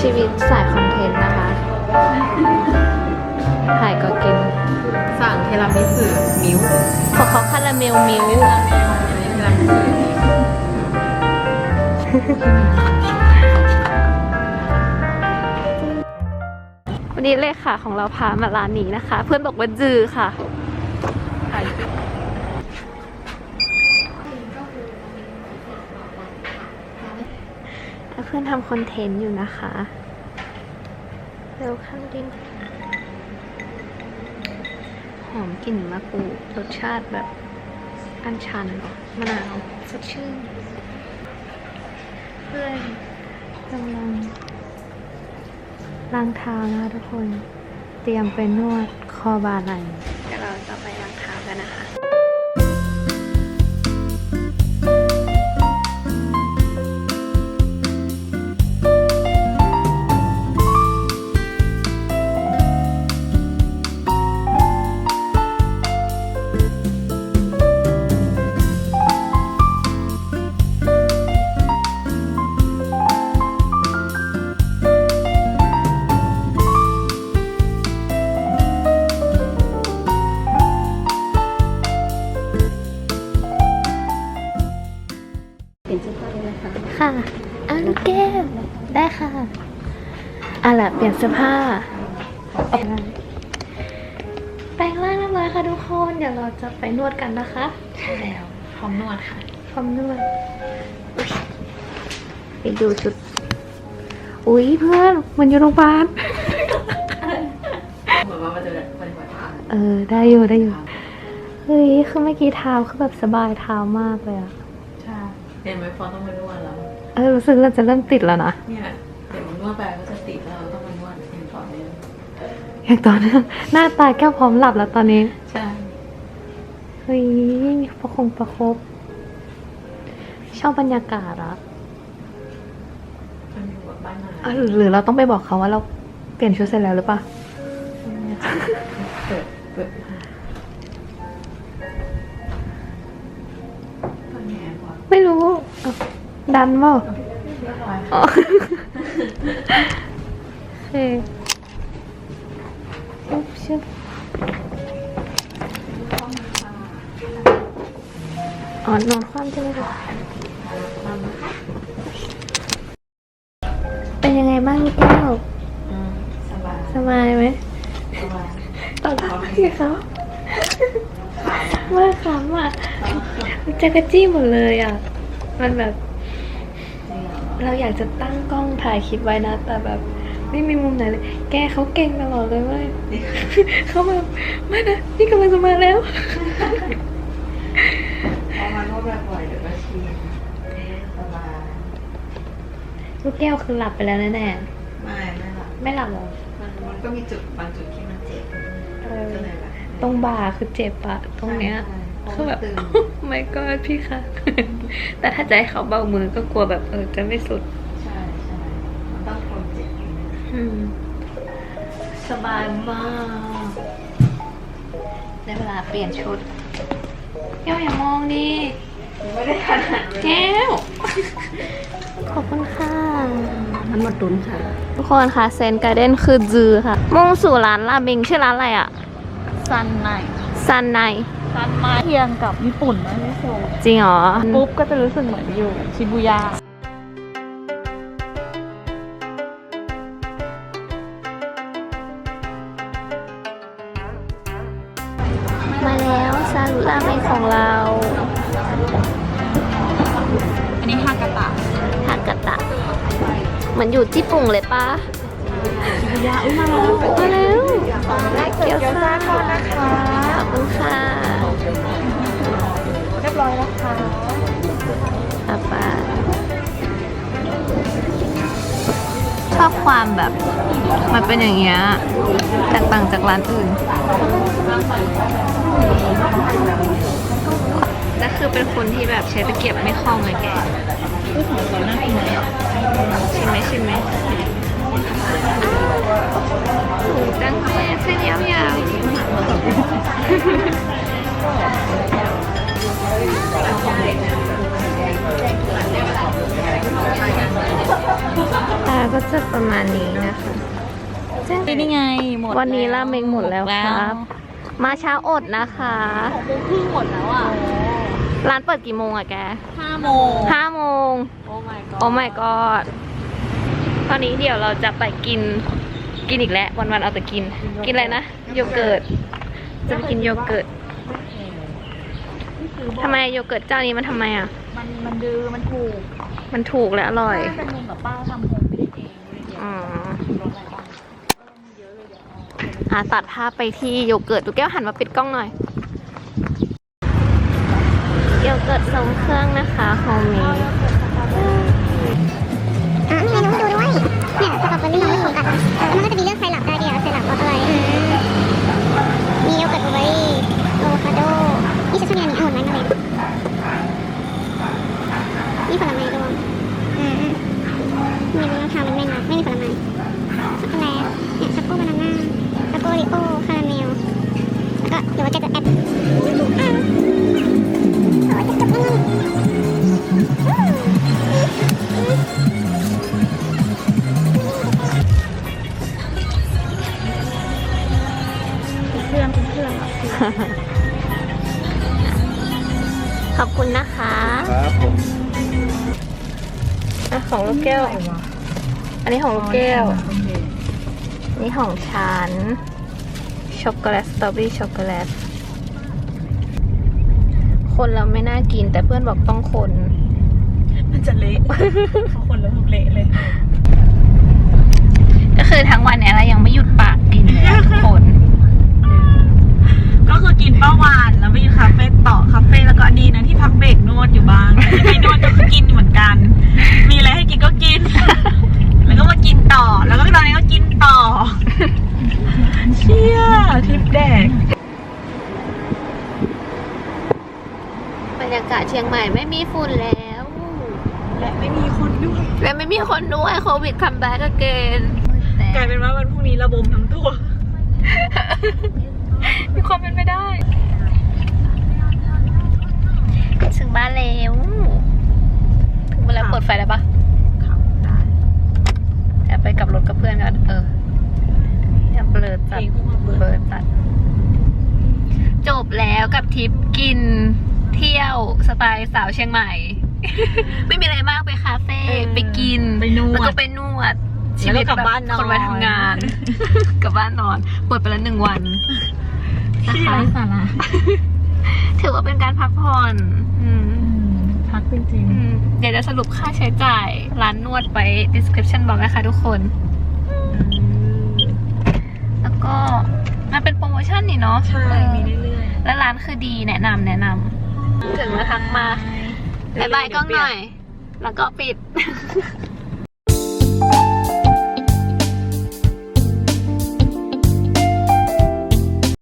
ชีวิตสายคอนเทนต์นะคะ ถ่ายก็กิน สั่งเทรามิสุมิวขอเขาคาราเมลมิลค์เทรามิสุวั นี้เลขาของเราพามาร้านนี้นะคะ เพื่อนบอกว่าจือค่ะ เพื่อนทำคอนเทนต์อยู่นะคะ เร็วข้างดินหอมกลิ่นมะกรูดรสชาติแบบอัญชันมะนาวสดชื่น เพื่อนกำลัง ล้างเท้านะคะทุกคน เตรียมไปนวดคอบาไหลเดี๋ยวเราจะไปล้างเท้ากันนะคะ ค่ะอะลูกแก้วได้ค่ะอะล่ะเปลี่ยนเสื้อผ้าแปลงร่างเรียบร้อยค่ะทุกคน เดี๋ยวเราจะไปนวดกันนะคะใช่แล้วพร้อมนวดค่ะพร้อมนวดอุ๊ยไปดูชุด อุ๊ยเพื่อนมันอยู่โรงพยาบาลเหมือนว่ามันจะเป็นหัวทางเออได้อยู่ได้อยู่เฮ้ยคือเมื่อกี้เท้าคือแบบสบายเท้ามากเลยอะใช่ เห็นไหมฟอนต้องมานวดแล้ว เออรู้สึกเราจะเริ่มติดแล้วนะเนี่ยเดี๋ยวมันนวดไปก็จะติดแล้วเราต้องมานวดเห็นฟอนเนี่ยอย่างตอนนี้หน้าตาแก้วพร้อมหลับแล้วตอนนี้ใช่เฮ้ยประคงประคบ ชอบบรรยากาศอะมันอยู่แบบบ้านนาเอ้ยหรือเราต้องไปบอกเขาว่าเราเปลี่ยนชุดเสร็จแล้วหรือเปล่าเปิดเปิดมาตอนนี้ฟอนไม่รู้เอ้า ดันเปล่าเรียบร้อยอ๋อค่ะโอเคอุ๊บชึบอ๋อนอนคว่ำใช่ไหมคะเป็นยังไงบ้างลูกแก้วอืมสบายสบายไหมสบายตอนรับพี่เขาว่าขำอะมันจะกระจี้หมดเลยอะ มันแบบ เราอยากจะตั้งกล้องถ่ายคลิปไว้นะ แต่แบบไม่มีมุมไหนเลย แกเขาเก่งตลอดเลยเว้ยเขาแบบไม่นะนี่กำลังจะมาแล้วพอมานวดบ่อยๆเดี๋ยวก็ชินสบายลูกแก้วคือหลับไปแล้วแน่ไม่ไม่หรอกๆไม่หลับหรอมันมันก็มีจุดบางจุดที่มันเจ็บเออก็เลยแบบตรงบ่าคือเจ็บอะตรงเนี้ย ใช่ใช่ คือแบบเพราะมันตึงไม่ก็พี่คะแต่ถ้าจะให้เขาเบามือก็กลัวแบบเออจะไม่สุด ใช่ใช่มันต้องทนเจ็บอยู่นะอืมสบายมากได้เวลาเปลี่ยนชุดแก้วอย่ามองดิไม่ได้ขนาดนั้นแก้ว ขอบคุณค่ะมันมาตุนค่ะ ทุกคนค่ะเซนการ์เด้นคือจือค่ะ มุ่งสู่ร้านราเมงชื่อร้านอะไรอะซันไนซันไน ซันมาเทียงกับญี่ปุ่นนะพี่โซจริงเหรอ ปุ๊บก็จะรู้สึกเหมือนอยู่ชิบูย่ามาแล้วซาลุราเมงของเรา อันนี้ฮากาตะฮากาตะ เหมือนอยู่ญี่ปุ่นเลยปะชิบูย่าอุ้ยมาแล้วมาแล้วเกี๊ยวซ่าทอดนะคะขอบคุณค่ะ เรียบร้อยแล้วค่ะต่อไปชอบความแบบ มันเป็นอย่างเงี้ยแตกต่างจากร้านอื่นแต่คือเป็นคนที่แบบใช้ตะเกียบไม่คล่องเลยแกชิมไหมชิมไหมดังเลยเส้นยาวๆ ชิมไหมมาณนี้นะคะนี่ไงหมดวันนี้ราเมงหมดแล้วครับ มาเช้าอดนะคะหกโมงครึ่งหมดแล้วอะร้านเปิดกี่โมงอะแกห้าโมงห้าโมงโอ้ my god โอ้ my god ตอนนี้เดี๋ยวเราจะไปกินกินอีกแล้ววันๆเอาแต่กิน กินอะไรนะโยเกิร์ตจะไปกินโยเกิร์ตทำไมโยเกิร์ตเจ้านี้มันทำไมอะ มันมันดื้อมันถูก มันถูกและอร่อยป้าเป็นลุงกับป้าทำโฮมไม่ได้เอะตัดภาพไปที่โยเกิร์ตดูแก้วหันมาปิดกล้องหน่อย โยเกิร์ตทรงเครื่องนะคะโฮมเมด ของลูกแก้ว อันนี้ของลูกแก้ว นี่ของฉัน ช็อกโกแลตสตรอเบอรี่ช็อกโกแลต คนเราไม่น่ากินแต่เพื่อนบอกต้องคน มันจะเละเขาคนแล้วเละเลย ก็คือทั้งวันเนี้ยเรายังไม่หยุดปากกินเลยอะทุกคน ก็คือกินป้าวานแล้วไปอยู่คาเฟ่ต่อคาเฟ่แล้วก็ดีนะที่พักเบรกนวดอยู่บ้างไม่นวดก็คือกินเหมือนกัน มีอะไรให้กินก็กิน แล้วก็มากินต่อ แล้วก็ตอนนี้ก็กินต่อ เชี่ยทริป แดก บรรยากาศเชียงใหม่ไม่มีฝุ่นแล้ว และไม่มีคนด้วย และไม่มีคนด้วยโควิดคัมแบ็กเกนกลายเป็นว่าวันพรุ่งนี้ระบมทั้งตัว มีความเป็นไปได้ ถึงบ้านแล้ว ถึงเวลาเปิดไฟแล้วปะครับได้แอบไปกับรถกับเพื่อนกัน เออ อย่าเบลอเพตัลดงพวกมาเบิเบลร์อตัด จบแล้วกับทริปกินเที่ยวสไตล์สาวเชียงใหม่ ไม่มีอะไรมากไปคาเฟ่ไปกินไปนวแล้วก็ดไปนวดแล้วก็กลับบ้านนอนคนไปทำงานกลับบ้านนอนปวดไปแล้วหนึ่งวันนะที่คะไร้สาระถือว่าเป็นการพักผ่อนอืมพักจริงอืมเดี๋ยวจะสรุปค่าใช้จ่ายร้านนวดไป description บอกนะคะทุกคนแล้ว ก็มันเป็นโปรโมชั่นนี่เนาะใช่เออมีเรื่อยแล้วร้านคือดีแนะนำแนะนำถึงแล้วทักมาบายบายกล้องหน่อย แล้วก็ปิด